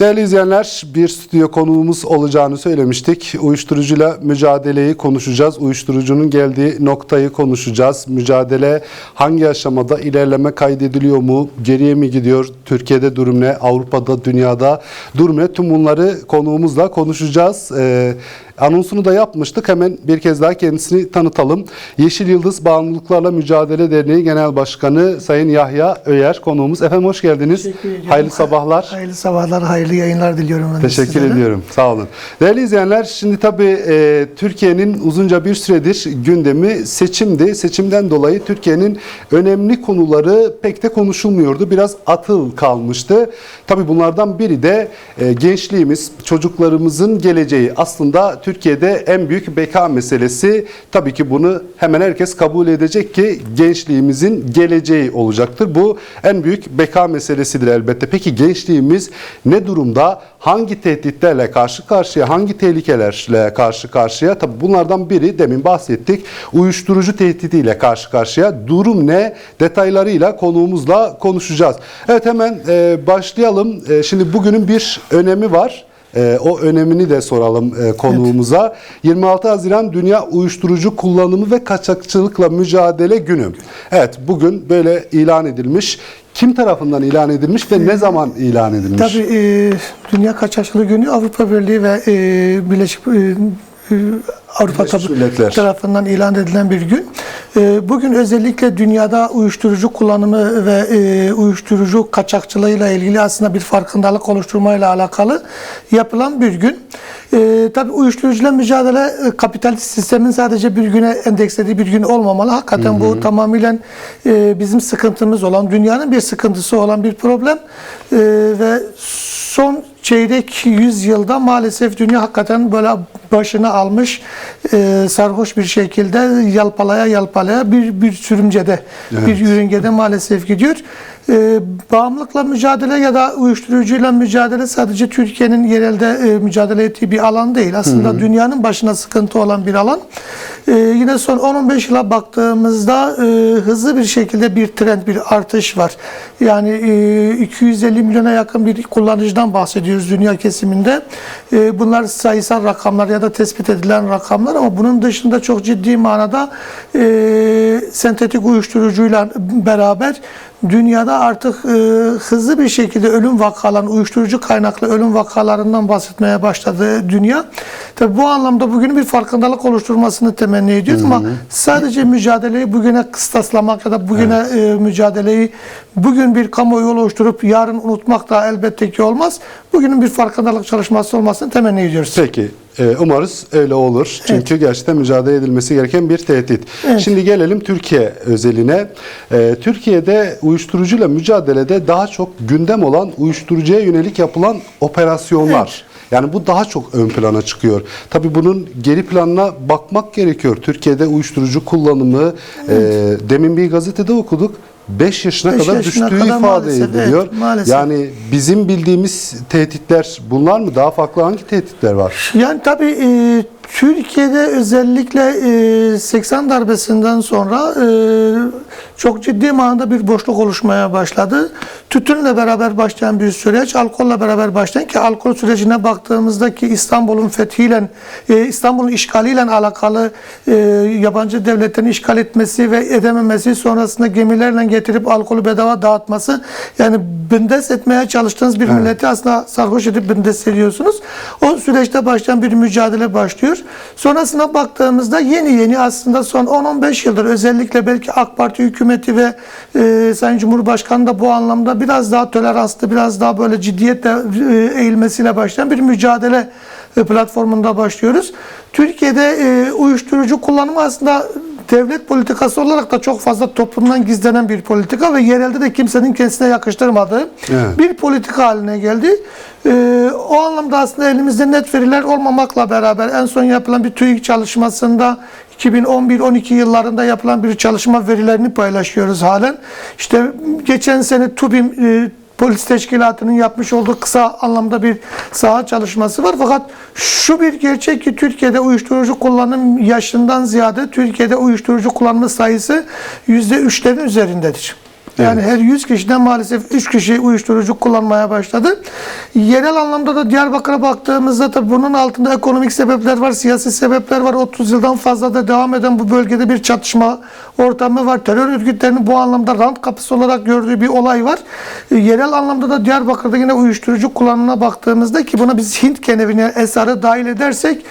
Değerli izleyenler, bir stüdyo konuğumuz olacağını söylemiştik. Uyuşturucuyla mücadeleyi konuşacağız. Uyuşturucunun geldiği noktayı konuşacağız. Mücadele hangi aşamada ilerleme kaydediliyor mu? Geriye mi gidiyor? Türkiye'de durum ne? Avrupa'da, dünyada durum ne? Tüm bunları konuğumuzla konuşacağız. Ee, anonsunu da yapmıştık. Hemen bir kez daha kendisini tanıtalım. Yeşil Yıldız Bağımlılıklarla Mücadele Derneği Genel Başkanı Sayın Yahya Öyer konuğumuz. Efendim hoş geldiniz. Hayırlı sabahlar. Hayırlı sabahlar, hayırlı yayınlar diliyorum ben Teşekkür sizlere. ediyorum. Sağ olun. Değerli izleyenler, şimdi tabii e, Türkiye'nin uzunca bir süredir gündemi seçimdi. Seçimden dolayı Türkiye'nin önemli konuları pek de konuşulmuyordu. Biraz atıl kalmıştı. Tabii bunlardan biri de e, gençliğimiz, çocuklarımızın geleceği. Aslında Türkiye'de en büyük beka meselesi. Tabii ki bunu hemen herkes kabul edecek ki gençliğimizin geleceği olacaktır. Bu en büyük beka meselesidir elbette. Peki gençliğimiz ne durumda? Hangi tehditlerle karşı karşıya, hangi tehlikelerle karşı karşıya? Tabii bunlardan biri demin bahsettik. Uyuşturucu tehdidiyle karşı karşıya. Durum ne? Detaylarıyla konuğumuzla konuşacağız. Evet hemen e, başlayalım. E, şimdi bugünün bir önemi var. E, o önemini de soralım e, konuğumuza. 26 Haziran Dünya Uyuşturucu Kullanımı ve Kaçakçılıkla Mücadele Günü. Evet bugün böyle ilan edilmiş. Kim tarafından ilan edilmiş ve ne zaman ilan edilmiş? Tabii e, Dünya Kaçakçılığı Günü Avrupa Birliği ve e, Birleşik e, Avrupa tarafından ilan edilen bir gün. E, bugün özellikle dünyada uyuşturucu kullanımı ve e, uyuşturucu kaçakçılığıyla ilgili aslında bir farkındalık oluşturmayla alakalı yapılan bir gün. E, tabii uyuşturucuyla mücadele e, kapitalist sistemin sadece bir güne endekslediği bir gün olmamalı. Hakikaten bu tamamen e, bizim sıkıntımız olan, dünyanın bir sıkıntısı olan bir problem. E, ve çeyrek yüzyılda maalesef dünya hakikaten böyle başını almış e, sarhoş bir şekilde yalpalaya yalpalaya bir bir sürümcede bir yörüngede maalesef gidiyor. E, bağımlılıkla mücadele ya da uyuşturucuyla mücadele sadece Türkiye'nin yerelde e, mücadele ettiği bir alan değil. Aslında dünyanın başına sıkıntı olan bir alan. E, yine son 10-15 yıla baktığımızda e, hızlı bir şekilde bir trend, bir artış var. Yani e, 250 milyona yakın bir kullanıcıdan bahsediyoruz dünya kesiminde. E, bunlar sayısal rakamlar ya da tespit edilen rakamlar ama bunun dışında çok ciddi manada e, sentetik uyuşturucuyla beraber dünyada artık e, hızlı bir şekilde ölüm vakalarının, uyuşturucu kaynaklı ölüm vakalarından bahsetmeye başladı dünya. Tabi bu anlamda bugün bir farkındalık oluşturmasını temenni ediyoruz ama sadece mücadeleyi bugüne kıstaslamak ya da bugüne e, mücadeleyi bugün bir kamuoyu oluşturup yarın unutmak da elbette ki olmaz. Bugünün bir farkındalık çalışması olmasını temenni ediyoruz. Peki. E, Umarız öyle olur. Çünkü gerçekten mücadele edilmesi gereken bir tehdit. Evet. Şimdi gelelim Türkiye özeline. E, Türkiye'de uyuşturucuyla mücadelede daha çok gündem olan uyuşturucuya yönelik yapılan operasyonlar. Yani bu daha çok ön plana çıkıyor. Tabii bunun geri planına bakmak gerekiyor. Türkiye'de uyuşturucu kullanımı e, demin bir gazetede okuduk. 5 yaşına Beş kadar yaşına düştüğü kadar ifade maalesef, evet, ediliyor. maalesef. Yani bizim bildiğimiz tehditler bunlar mı? Daha farklı hangi tehditler var? Yani tabii e, Türkiye'de özellikle e, 80 darbesinden sonra e, çok ciddi manada bir boşluk oluşmaya başladı. Tütünle beraber başlayan bir süreç, alkolle beraber başlayan ki alkol sürecine baktığımızda ki İstanbul'un fethiyle, e, İstanbul'un işgaliyle alakalı e, yabancı devletlerin işgal etmesi ve edememesi sonrasında gemilerle getirip alkolü bedava dağıtması yani bündes etmeye çalıştığınız bir milleti aslında sarhoş edip bündes ediyorsunuz. O süreçte başlayan bir mücadele başlıyor. Sonrasına baktığımızda yeni yeni aslında son 10-15 yıldır özellikle belki AK Parti hükümeti ve e, Sayın Cumhurbaşkanı da bu anlamda biraz daha toleranslı, biraz daha böyle ciddiyetle e, eğilmesiyle başlayan bir mücadele e, platformunda başlıyoruz. Türkiye'de e, uyuşturucu kullanımı aslında devlet politikası olarak da çok fazla toplumdan gizlenen bir politika ve yerelde de kimsenin kendisine yakıştırmadığı Evet. bir politika haline geldi. Ee, o anlamda aslında elimizde net veriler olmamakla beraber en son yapılan bir TÜİK çalışmasında 2011-12 yıllarında yapılan bir çalışma verilerini paylaşıyoruz halen. İşte geçen sene TÜBİM e, polis teşkilatının yapmış olduğu kısa anlamda bir saha çalışması var. Fakat şu bir gerçek ki Türkiye'de uyuşturucu kullanım yaşından ziyade Türkiye'de uyuşturucu kullanma sayısı %3'lerin üzerindedir. Yani her 100 kişiden maalesef 3 kişi uyuşturucu kullanmaya başladı. Yerel anlamda da Diyarbakır'a baktığımızda tabii bunun altında ekonomik sebepler var, siyasi sebepler var. 30 yıldan fazla da devam eden bu bölgede bir çatışma ortamı var. Terör örgütlerinin bu anlamda rant kapısı olarak gördüğü bir olay var. E, Yerel anlamda da Diyarbakır'da yine uyuşturucu kullanımına baktığımızda ki buna biz Hint kenevini esarı dahil edersek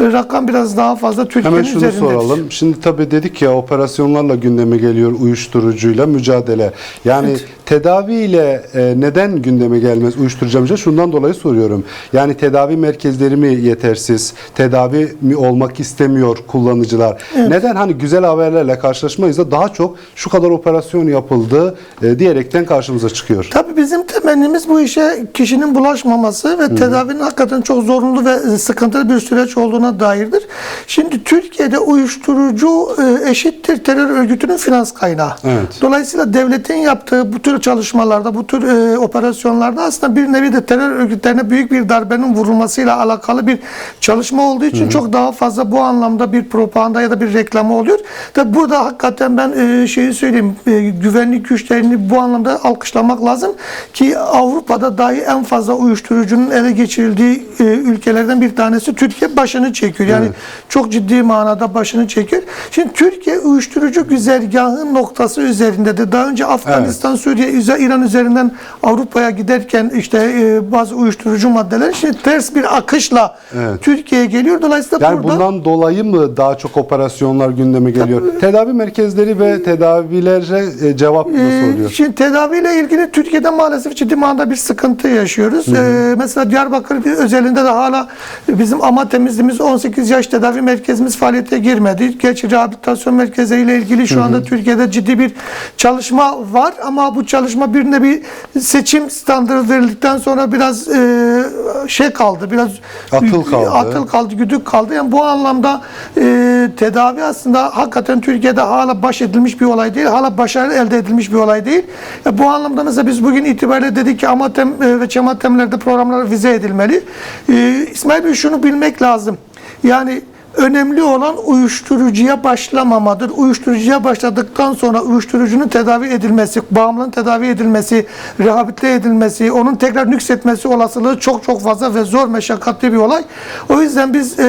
e, rakam biraz daha fazla Türkiye'nin Hemen şunu üzerindedir. soralım. Şimdi tabii dedik ya operasyonlarla gündeme geliyor uyuşturucuyla mücadele. Yani tedaviyle e, neden gündeme gelmez uyuşturucu mücadele? Şundan dolayı soruyorum. Yani tedavi merkezleri mi yetersiz? Tedavi mi olmak istemiyor kullanıcılar? Neden hani güzel haberlerle karşılaşmayız da daha çok şu kadar operasyon yapıldı e, diyerekten karşımıza çıkıyor. Tabii bizim temennimiz bu işe kişinin bulaşmaması ve tedavinin hakikaten çok zorunlu ve sıkıntılı bir süreç olduğuna dairdir. Şimdi Türkiye'de uyuşturucu e, eşittir terör örgütünün finans kaynağı. Evet. Dolayısıyla devletin yaptığı bu tür çalışmalarda, bu tür e, operasyonlarda aslında bir nevi de terör örgütlerine büyük bir darbenin vurulmasıyla alakalı bir çalışma olduğu için çok daha fazla bu anlamda bir propaganda ya da bir reklamı oluyor. Tabi burada hakikaten ben e, şeyi söyleyeyim, e, güvenlik güçlerini bu anlamda alkışlamak lazım ki Avrupa'da dahi en fazla uyuşturucunun ele geçirildiği e, ülkelerden bir tanesi Türkiye başını çekiyor. Yani çok ciddi manada başını çekiyor. Şimdi Türkiye uyuşturucu güzergahı noktası üzerindedir. Daha önce Afganistan, Suriye, üze- İran üzerinden Avrupa'ya giderken işte e, bazı uyuşturucu maddeler şimdi ters bir akışla Evet. Türkiye'ye geliyor. Dolayısıyla Yani burada bundan dolayı mı daha çok operasyonlar gündeme geliyor? Tedavi merkezleri ve tedavilere e, cevap nasıl Ee, oluyor? Şimdi tedaviyle ilgili Türkiye'de maalesef ciddi manada bir sıkıntı yaşıyoruz. Ee, mesela Diyarbakır özelinde de hala bizim ama temizliğimiz 18 yaş tedavi merkezimiz faaliyete girmedi. Gerçi rehabilitasyon merkezleriyle ilgili şu anda Türkiye'de ciddi bir çalışma var ama bu çalışma bir nevi seçim standartı verildikten sonra biraz e, şey kaldı. Biraz Atıl kaldı. Atıl kaldı, güdük kaldı. Yani bu anlamda e, tedavi aslında hakikaten Türkiye'de hala baş edilmiş bir olay değil. Hala başarı elde edilmiş bir olay değil. E, bu anlamda mesela biz bugün itibariyle dedik ki Amatem e, ve Çematemlerde programlar vize edilmeli. E, İsmail Bey şunu bilmek lazım. Yani önemli olan uyuşturucuya başlamamadır. Uyuşturucuya başladıktan sonra uyuşturucunun tedavi edilmesi, bağımlılığın tedavi edilmesi, rehabilite edilmesi, onun tekrar nüksetmesi olasılığı çok çok fazla ve zor meşakkatli bir olay. O yüzden biz e,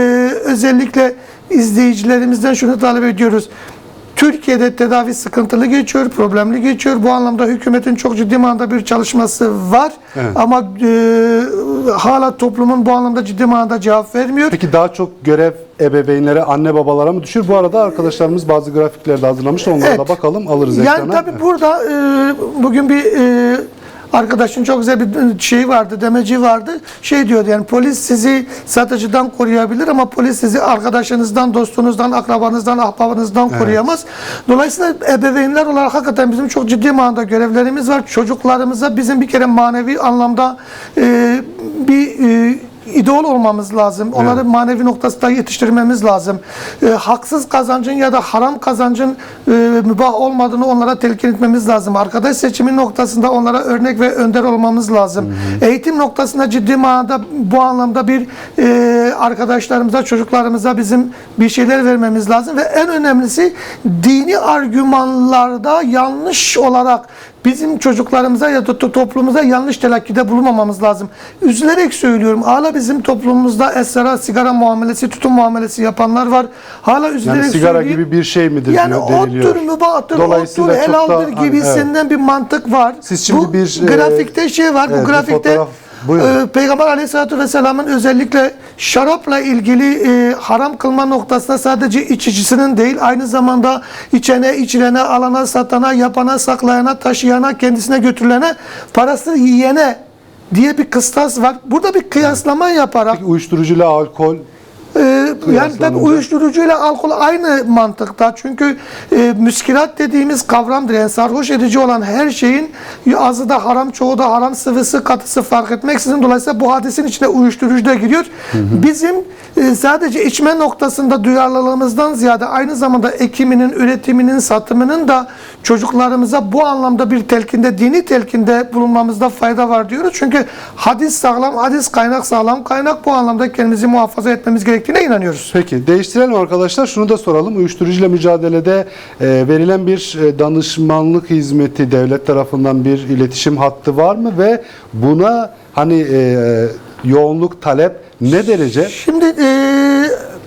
özellikle izleyicilerimizden şunu talep ediyoruz. Türkiye'de tedavi sıkıntılı geçiyor, problemli geçiyor. Bu anlamda hükümetin çok ciddi manada bir çalışması var. Evet. Ama e, hala toplumun bu anlamda ciddi manada cevap vermiyor. Peki daha çok görev ebeveynlere, anne babalara mı düşüyor? Bu arada arkadaşlarımız bazı grafikler de hazırlamış. Onlara Evet. da bakalım, alırız Yani ekrana. tabii burada e, bugün bir e, arkadaşın çok güzel bir şey vardı, demeci vardı. Şey diyordu yani polis sizi satıcıdan koruyabilir ama polis sizi arkadaşınızdan, dostunuzdan, akrabanızdan, ahbabınızdan koruyamaz. Dolayısıyla ebeveynler olarak hakikaten bizim çok ciddi manada görevlerimiz var. Çocuklarımıza bizim bir kere manevi anlamda e, bir e, idol olmamız lazım. Onları manevi noktasında yetiştirmemiz lazım. E, haksız kazancın ya da haram kazancın e, mübah olmadığını onlara telkin etmemiz lazım. Arkadaş seçimi noktasında onlara örnek ve önder olmamız lazım. Eğitim noktasında ciddi manada bu anlamda bir e, arkadaşlarımıza, çocuklarımıza bizim bir şeyler vermemiz lazım ve en önemlisi dini argümanlarda yanlış olarak bizim çocuklarımıza ya da to- toplumumuza yanlış telakkide bulunmamamız lazım. Üzülerek söylüyorum. Hala bizim toplumumuzda esrara, sigara muamelesi, tutum muamelesi yapanlar var. Hala üzülerek yani sigara söyleyeyim. gibi bir şey midir Yani diyor, deniliyor. tür mübahtır, o Dolayısıyla tür çok da- helaldir hani, gibisinden bir mantık var. Siz şimdi Bu bir, e, grafikte şey var. evet, bu grafikte buyurun. e, Peygamber Aleyhisselatü Vesselam'ın özellikle şarapla ilgili e, haram kılma noktasında sadece içicisinin değil, aynı zamanda içene, içilene, alana, satana, yapana, saklayana, taşıyana, kendisine götürülene, parasını yiyene diye bir kıstas var. Burada bir kıyaslama yaparak Peki uyuşturucuyla alkol ee, yani tabii Kıyaslanınca. uyuşturucuyla alkol aynı mantıkta. Çünkü e, müskilat dediğimiz kavramdır. Yani sarhoş edici olan her şeyin azı da haram, çoğu da haram, sıvısı, katısı fark etmeksizin. Dolayısıyla bu hadisin içine uyuşturucu da giriyor. Bizim e, sadece içme noktasında duyarlılığımızdan ziyade aynı zamanda ekiminin, üretiminin, satımının da çocuklarımıza bu anlamda bir telkinde, dini telkinde bulunmamızda fayda var diyoruz. Çünkü hadis sağlam, hadis kaynak sağlam kaynak bu anlamda kendimizi muhafaza etmemiz gerektiğine inanıyoruz. Peki değiştirelim arkadaşlar. Şunu da soralım. Uyuşturucuyla mücadelede e, verilen bir e, danışmanlık hizmeti devlet tarafından bir iletişim hattı var mı ve buna hani e, yoğunluk talep ne derece Şimdi e,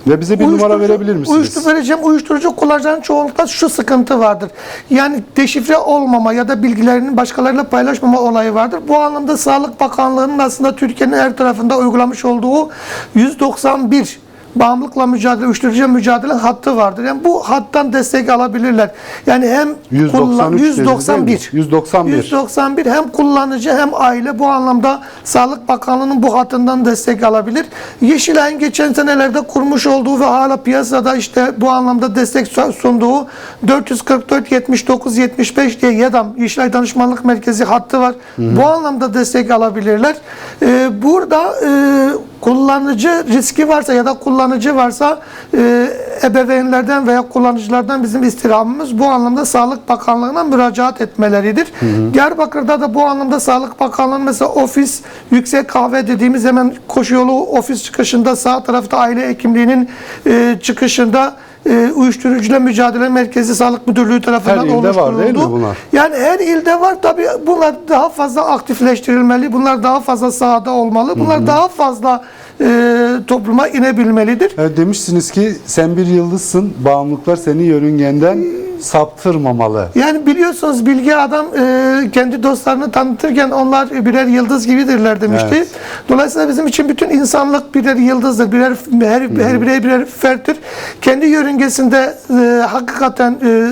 ve bize bir numara verebilir misiniz? Uyuşturucu vereceğim. Uyuşturucu kullanıcıların çoğunlukla şu sıkıntı vardır. Yani deşifre olmama ya da bilgilerini başkalarıyla paylaşmama olayı vardır. Bu anlamda Sağlık Bakanlığı'nın aslında Türkiye'nin her tarafında uygulamış olduğu 191 bağımlılıkla mücadele, uyuşturucu mücadele hattı vardır. Yani bu hattan destek alabilirler. Yani hem 193 kullan- dediniz değil mi? 191 191. 191 hem kullanıcı hem aile bu anlamda Sağlık Bakanlığı'nın bu hattından destek alabilir. Yeşilay'ın geçen senelerde kurmuş olduğu ve hala piyasada işte bu anlamda destek sunduğu 444 79 75 diye YEDAM Yeşilay Danışmanlık Merkezi hattı var. Bu anlamda destek alabilirler. Ee, burada e, kullanıcı riski varsa ya da kullanıcı varsa e, ebeveynlerden veya kullanıcılardan bizim istirhamımız bu anlamda Sağlık Bakanlığı'na müracaat etmeleridir. Diyarbakır'da da bu anlamda Sağlık Bakanlığı'nın mesela ofis yüksek kahve dediğimiz hemen koşu yolu ofis çıkışında sağ tarafta aile hekimliğinin e, çıkışında e, uyuşturucuyla mücadele merkezi sağlık müdürlüğü tarafından Her ilde var oluşturuldu. değil mi bunlar? Yani her ilde var tabi bunlar daha fazla aktifleştirilmeli. Bunlar daha fazla sahada olmalı. Bunlar daha fazla e, topluma inebilmelidir. Evet, demişsiniz ki sen bir yıldızsın, bağımlılıklar seni yörüngenden saptırmamalı. Yani biliyorsunuz bilgi adam e, kendi dostlarını tanıtırken onlar birer yıldız gibidirler demişti. Evet. Dolayısıyla bizim için bütün insanlık birer yıldızdır. Birer her, her birey birer ferttir. Kendi yörüngesinde e, hakikaten e,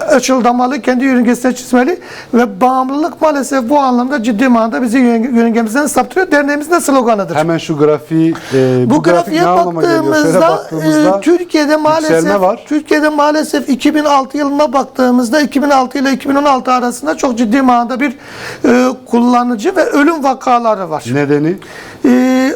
açıldamalı, kendi yörüngesine çizmeli ve bağımlılık maalesef bu anlamda ciddi manada bizi yörünge- yörüngemizden saptırıyor. Derneğimizin de sloganıdır. Hemen şu grafiği, e, bu, Bu grafik grafiğe? Şöyle baktığımızda, baktığımızda e, Türkiye'de maalesef var. Türkiye'de maalesef 2006 yılına baktığımızda 2006 ile 2016 arasında çok ciddi manada bir e, kullanıcı ve ölüm vakaları var. nedeni E,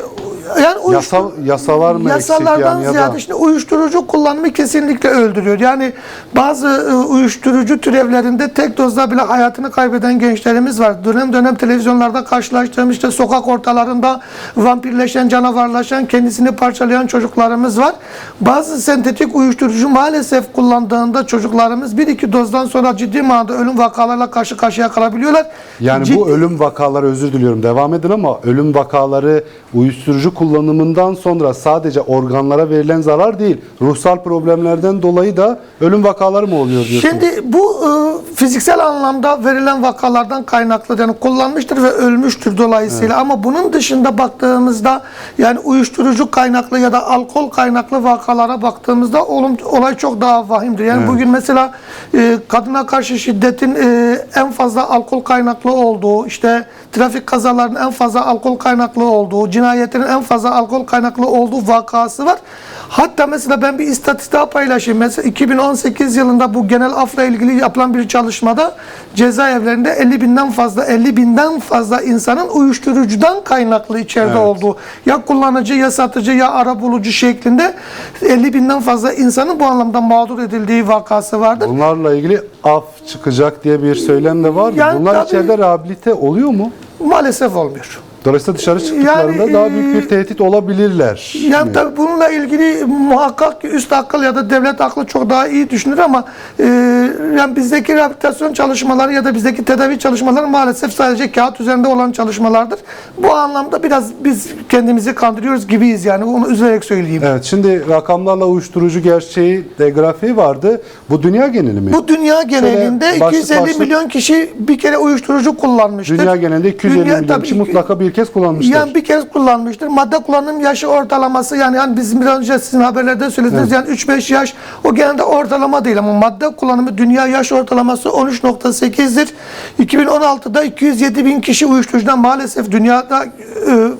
yani uyuştur- Yasal- yasalar mı Yasalardan yani ya da- ziyade işte uyuşturucu kullanımı kesinlikle öldürüyor. Yani bazı e, uyuşturucu türevlerinde tek dozda bile hayatını kaybeden gençlerimiz var. Dönem dönem televizyonlarda karşılaştığım işte sokak ortalarında vampirleşen, canavarlaşan, kendisini parçalayan çocuklarımız var. Bazı sentetik uyuşturucu maalesef kullandığında çocuklarımız bir iki dozdan sonra ciddi manada ölüm vakalarla karşı karşıya kalabiliyorlar. yani Ciddi- bu ölüm vakaları özür diliyorum devam edin ama ölüm vakaları uyuşturucu kullanımından sonra sadece organlara verilen zarar değil. Ruhsal problemlerden dolayı da ölüm vakaları mı oluyor diyorsunuz? Şimdi bu e, fiziksel anlamda verilen vakalardan kaynaklı yani kullanmıştır ve ölmüştür dolayısıyla ama bunun dışında baktığımızda yani uyuşturucu kaynaklı ya da alkol kaynaklı vakalara baktığımızda olum, olay çok daha vahimdir. Yani bugün mesela e, kadına karşı şiddetin e, en fazla alkol kaynaklı olduğu, işte trafik kazalarının en fazla alkol kaynaklı olduğu, cinayetlerin en fazla alkol kaynaklı olduğu vakası var. Hatta mesela ben bir istatistik daha paylaşayım. Mesela 2018 yılında bu genel afla ilgili yapılan bir çalışmada cezaevlerinde 50 binden fazla 50 binden fazla insanın uyuşturucudan kaynaklı içeride Evet. olduğu ya kullanıcı ya satıcı ya ara bulucu şeklinde 50 binden fazla insanın bu anlamda mağdur edildiği vakası vardır. Bunlarla ilgili af çıkacak diye bir söylem de var? Yani Bunlar tabii- içeride rehabilite oluyor mu? Maalesef olmuyor. Dolayısıyla dışarı çıktıklarında Yani, daha e, büyük bir tehdit olabilirler. Yani mi? tabii bununla ilgili muhakkak üst akıl ya da devlet aklı çok daha iyi düşünür ama e, yani bizdeki rehabilitasyon çalışmaları ya da bizdeki tedavi çalışmaları maalesef sadece kağıt üzerinde olan çalışmalardır. Bu anlamda biraz biz kendimizi kandırıyoruz gibiyiz yani onu üzülerek söyleyeyim. Evet şimdi rakamlarla uyuşturucu gerçeği de grafiği vardı. Bu dünya geneli mi? Bu dünya genelinde başlık 250 başlık- milyon kişi bir kere uyuşturucu kullanmıştır. dünya genelinde 250 Dünya- milyon kişi ki- mutlaka bir kez kullanmıştır. Yani bir kez kullanmıştır. Madde kullanım yaşı ortalaması yani, yani bizim biraz önce sizin haberlerde söylediniz yani 3-5 yaş o genelde ortalama değil ama madde kullanımı dünya yaş ortalaması 13.8'dir. 2016'da 207 bin kişi uyuşturucudan maalesef dünyada e,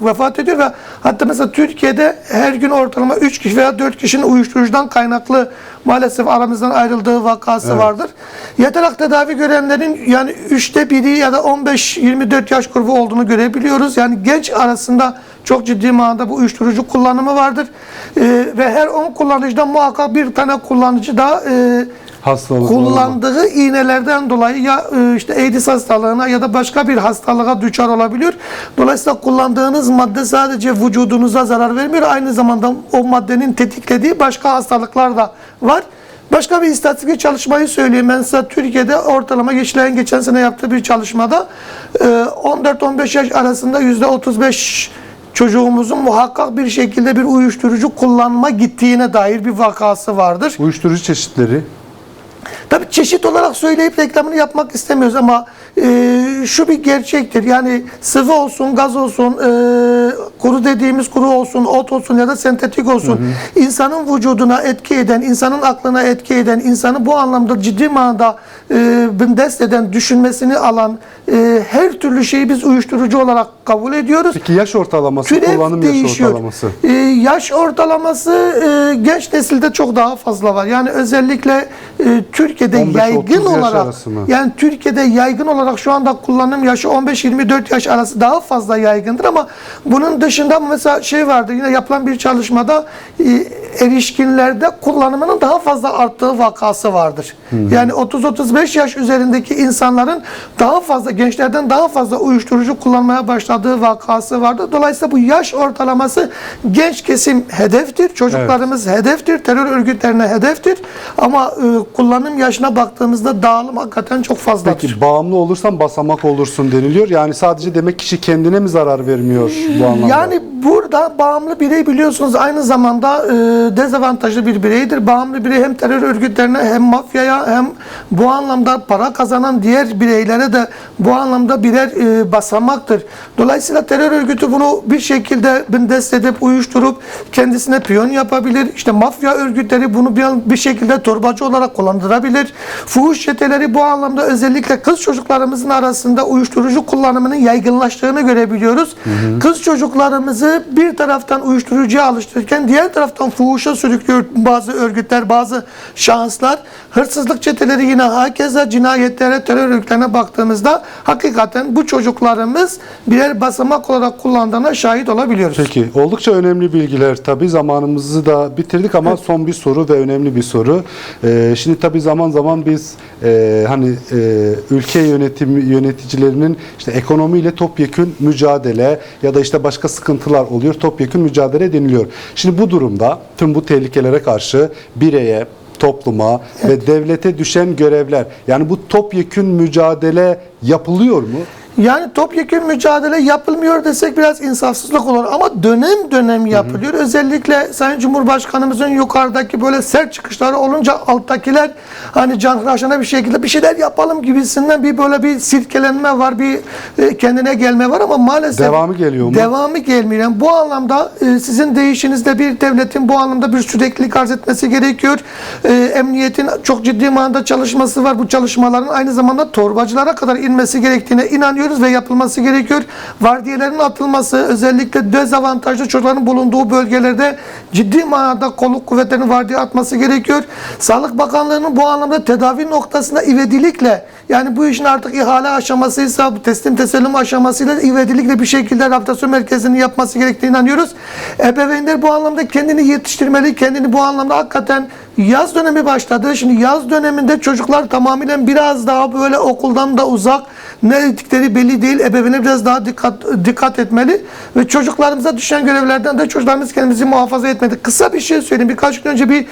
vefat ediyor ve hatta mesela Türkiye'de her gün ortalama 3 kişi veya 4 kişinin uyuşturucudan kaynaklı maalesef aramızdan ayrıldığı vakası vardır. Yatarak tedavi görenlerin yani üçte biri ya da 15-24 yaş grubu olduğunu görebiliyoruz. Yani genç arasında çok ciddi manada bu uyuşturucu kullanımı vardır. Ee, ve her 10 kullanıcıdan muhakkak bir tane kullanıcı da e, Hastalık kullandığı iğnelerden dolayı ya e, işte AIDS hastalığına ya da başka bir hastalığa düçar olabiliyor. Dolayısıyla kullandığınız madde sadece vücudunuza zarar vermiyor. Aynı zamanda o maddenin tetiklediği başka hastalıklar da var. Başka bir istatistik çalışmayı söyleyeyim. Ben size Türkiye'de ortalama Yeşilay'ın geçen sene yaptığı bir çalışmada e, 14-15 yaş arasında %35 çocuğumuzun muhakkak bir şekilde bir uyuşturucu kullanma gittiğine dair bir vakası vardır. Uyuşturucu çeşitleri. Tabii çeşit olarak söyleyip reklamını yapmak istemiyoruz ama e, şu bir gerçektir. Yani sıvı olsun, gaz olsun, e, kuru dediğimiz kuru olsun, ot olsun ya da sentetik olsun. insanın vücuduna etki eden, insanın aklına etki eden, insanı bu anlamda ciddi manada e, bindest eden, düşünmesini alan e, her türlü şeyi biz uyuşturucu olarak kabul ediyoruz. Peki yaş ortalaması, Türev kullanım değişiyor. ortalaması. Ee, yaş ortalaması e, genç nesilde çok daha fazla var. Yani özellikle e, Türkiye'de 15-30 yaygın yaş olarak yani Türkiye'de yaygın olarak şu anda kullanım yaşı 15-24 yaş arası daha fazla yaygındır ama bunun dışında mesela şey vardı yine yapılan bir çalışmada e, erişkinlerde kullanımının daha fazla arttığı vakası vardır. Yani 30-35 yaş üzerindeki insanların daha fazla gençlerden daha fazla uyuşturucu kullanmaya başladığı vakası vardı. Dolayısıyla bu yaş ortalaması genç kesim hedeftir. Çocuklarımız hedeftir. Terör örgütlerine hedeftir. Ama e, kullanım yaşına baktığımızda dağılım hakikaten çok fazladır. Peki bağımlı olursan basamak olursun deniliyor. Yani sadece demek kişi kendine mi zarar vermiyor bu anlamda? Yani burada bağımlı birey biliyorsunuz aynı zamanda e, dezavantajlı bir bireydir. Bağımlı birey hem terör örgütlerine hem mafyaya hem bu anlamda para kazanan diğer bireylere de bu anlamda birer e, basamaktır. Dolayısıyla terör örgütü bunu bir şekilde bindest edip uyuşturup kendisine piyon yapabilir. İşte mafya örgütleri bunu bir, bir şekilde torbacı olarak kullandırabilir. Fuhuş çeteleri bu anlamda özellikle kız çocuklarımızın arasında uyuşturucu kullanımının yaygınlaştığını görebiliyoruz. Kız çocuklarımızı bir taraftan uyuşturucuya alıştırırken diğer taraftan fuhuşa sürüklüyor bazı örgütler, bazı şahıslar. Hırsızlık çeteleri yine hakeza cinayetlere, terör örgütlerine baktığımızda hakikaten bu çocuklarımız birer basamak olarak kullandığına şahit olabiliyoruz. Peki oldukça önemli bilgiler tabii zamanımızı da bitirdik ama son bir soru ve önemli bir soru. Ee, şimdi tabii zaman zaman biz e, hani e, ülke yönetimi yöneticilerinin işte ekonomiyle topyekün mücadele ya da işte başka sıkıntılar oluyor topyekün mücadele deniliyor. Şimdi bu durumda tüm bu tehlikelere karşı bireye topluma ve devlete düşen görevler yani bu topyekün mücadele yapılıyor mu? Yani topyekun mücadele yapılmıyor desek biraz insafsızlık olur ama dönem dönem yapılıyor. Özellikle Sayın Cumhurbaşkanımızın yukarıdaki böyle sert çıkışları olunca alttakiler hani canhıraşana bir şekilde bir şeyler yapalım gibisinden bir böyle bir silkelenme var, bir e, kendine gelme var ama maalesef Devamı geliyor mu? Devamı gelmiyor. Yani bu anlamda e, sizin değişinizde bir devletin bu anlamda bir süreklilik arz etmesi gerekiyor. E, emniyetin çok ciddi manada çalışması var. Bu çalışmaların aynı zamanda torbacılara kadar inmesi gerektiğine inanıyoruz ve yapılması gerekiyor. Vardiyelerin atılması özellikle dezavantajlı çocukların bulunduğu bölgelerde ciddi manada kolluk kuvvetlerinin vardiya atması gerekiyor. Sağlık Bakanlığı'nın bu anlamda tedavi noktasında ivedilikle yani bu işin artık ihale aşamasıysa teslim teslim aşamasıyla ivedilikle bir şekilde rehabilitasyon merkezinin yapması gerektiğine inanıyoruz. Ebeveynler bu anlamda kendini yetiştirmeli, kendini bu anlamda hakikaten yaz dönemi başladı. Şimdi yaz döneminde çocuklar tamamen biraz daha böyle okuldan da uzak ne ettikleri belli değil. Ebeveynler biraz daha dikkat dikkat etmeli ve çocuklarımıza düşen görevlerden de çocuklarımız kendimizi muhafaza etmeli. Kısa bir şey söyleyeyim. Birkaç gün önce bir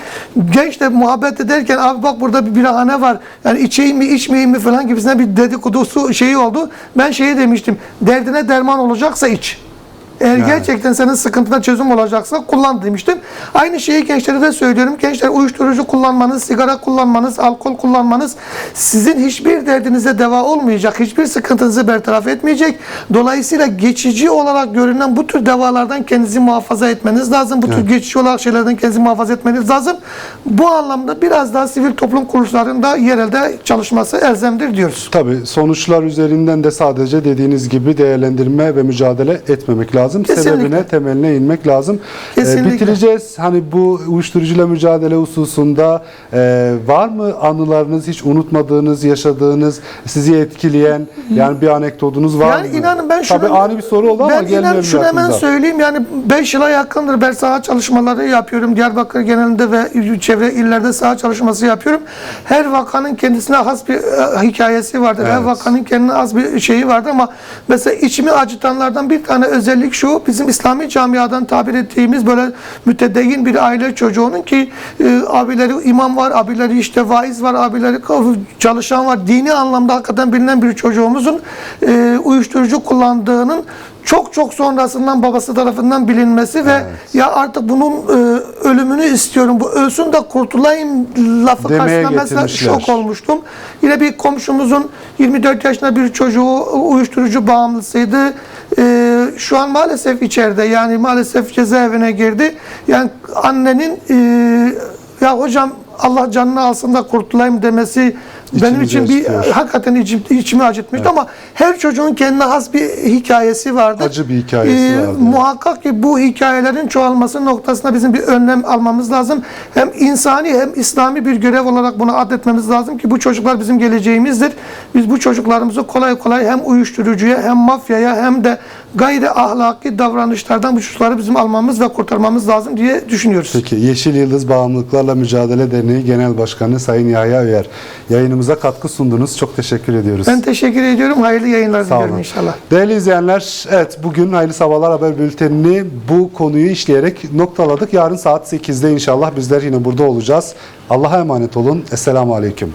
gençle muhabbet ederken abi bak burada bir birahane var. Yani içeyim mi içmeyeyim mi falan gibisinden bir dedikodusu şeyi oldu. Ben şeyi demiştim. Derdine derman olacaksa iç. Eğer Yani. gerçekten senin sıkıntına çözüm olacaksa kullan demiştim. Aynı şeyi gençlere de söylüyorum. Gençler uyuşturucu kullanmanız, sigara kullanmanız, alkol kullanmanız sizin hiçbir derdinize deva olmayacak. Hiçbir sıkıntınızı bertaraf etmeyecek. Dolayısıyla geçici olarak görünen bu tür devalardan kendinizi muhafaza etmeniz lazım. Bu tür geçici olarak şeylerden kendinizi muhafaza etmeniz lazım. Bu anlamda biraz daha sivil toplum kuruluşlarında yerelde çalışması elzemdir diyoruz. Tabii sonuçlar üzerinden de sadece dediğiniz gibi değerlendirme ve mücadele etmemek lazım. Lazım. Kesinlikle. Sebebine, temeline inmek lazım. Ee, Kesinlikle. bitireceğiz. Hani bu uyuşturucuyla mücadele hususunda e, var mı anılarınız, hiç unutmadığınız, yaşadığınız, sizi etkileyen yani bir anekdotunuz var Yani mı? inanın ben şunu... Tabii ani bir soru oldu ama ben inan şunu hemen aklınıza. söyleyeyim yani 5 yıla yakındır ben saha çalışmaları yapıyorum. Diyarbakır genelinde ve çevre illerde saha çalışması yapıyorum. Her vakanın kendisine has bir e, hikayesi vardır. Her Evet. vakanın kendine az bir şeyi vardır ama mesela içimi acıtanlardan bir tane özellik şu bizim İslami camiadan tabir ettiğimiz böyle mütedeyyin bir aile çocuğunun ki e, abileri imam var, abileri işte vaiz var, abileri çalışan var. Dini anlamda hakikaten bilinen bir çocuğumuzun e, uyuşturucu kullandığının çok çok sonrasından babası tarafından bilinmesi ve ya artık bunun e, ölümünü istiyorum. Bu ölsün de kurtulayım lafı Demeye karşısında mesela şok olmuştum. Yine bir komşumuzun 24 yaşında bir çocuğu uyuşturucu bağımlısıydı. E, şu an maalesef içeride yani maalesef cezaevine girdi. Yani annenin e, ya hocam Allah canını alsın da kurtulayım demesi benim için bir acıtıyor. hakikaten içim, içimi acıtmıştı ama her çocuğun kendine has bir hikayesi vardır. Acı bir hikayesi vardır. Muhakkak ki bu hikayelerin çoğalması noktasında bizim bir önlem almamız lazım. Hem insani hem İslami bir görev olarak bunu adetmemiz lazım ki bu çocuklar bizim geleceğimizdir. Biz bu çocuklarımızı kolay kolay hem uyuşturucuya hem mafyaya hem de gayri ahlaki davranışlardan bu çocukları bizim almamız ve kurtarmamız lazım diye düşünüyoruz. Peki Yeşil Yıldız Bağımlılıklarla Mücadele Derneği Genel Başkanı Sayın Yahya Öyer yayınımıza katkı sundunuz. Çok teşekkür ediyoruz. Ben teşekkür ediyorum. Hayırlı yayınlar Sağ diliyorum olun. inşallah. Değerli izleyenler, evet bugün Hayırlı Sabahlar Haber Bülteni'ni bu konuyu işleyerek noktaladık. Yarın saat 8'de inşallah bizler yine burada olacağız. Allah'a emanet olun. Esselamu Aleyküm.